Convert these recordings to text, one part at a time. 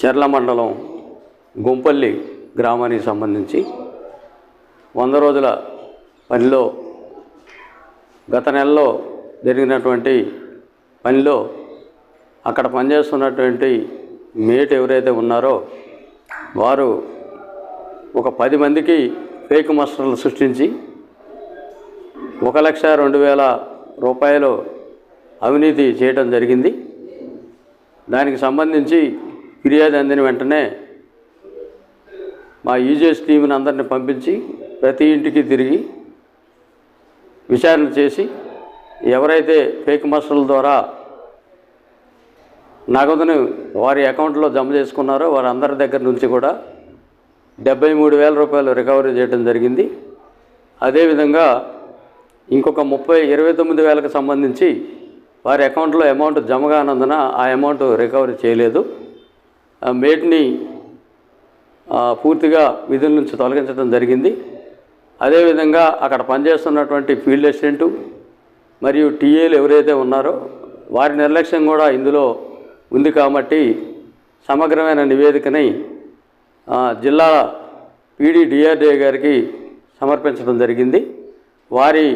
చెర్ల మండలం గుంపల్లి గ్రామానికి సంబంధించి వంద రోజుల పనిలో గత నెలలో జరిగినటువంటి పనిలో అక్కడ పనిచేస్తున్నటువంటి మేట్ ఎవరైతే ఉన్నారో వారు ఒక పది మందికి ఫేక్ మస్టర్లు సృష్టించి ఒక లక్ష రెండు వేల రూపాయలు అవినీతి చేయడం జరిగింది. దానికి సంబంధించి ఫిర్యాదు అందిన వెంటనే మా ఈజేఎస్ టీంని అందరిని పంపించి ప్రతి ఇంటికి తిరిగి విచారణ చేసి ఎవరైతే ఫేక్ మాస్టర్ల ద్వారా నగదును వారి అకౌంట్లో జమ చేసుకున్నారో వారందరి దగ్గర నుంచి కూడా డెబ్బై మూడు వేల రూపాయలు రికవరీ చేయడం జరిగింది. అదేవిధంగా ఇంకొక ముప్పై ఇరవై తొమ్మిది వేలకు సంబంధించి వారి అకౌంట్లో అమౌంట్ జమ కానందున ఆ అమౌంట్ రికవరీ చేయలేదు. మేట్ని పూర్తిగా విధుల నుంచి తొలగించడం జరిగింది. అదేవిధంగా అక్కడ పనిచేస్తున్నటువంటి ఫీల్డ్ అసిస్టెంటు మరియు టీఏలు ఎవరైతే ఉన్నారో వారి నిర్లక్ష్యం కూడా ఇందులో ఉంది కాబట్టి సమగ్రమైన నివేదికని జిల్లా పీడీ డిఆర్డీఏ గారికి సమర్పించడం జరిగింది. వారి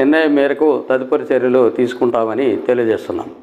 నిర్ణయం మేరకు తదుపరి చర్యలు తీసుకుంటామని తెలియజేస్తున్నాను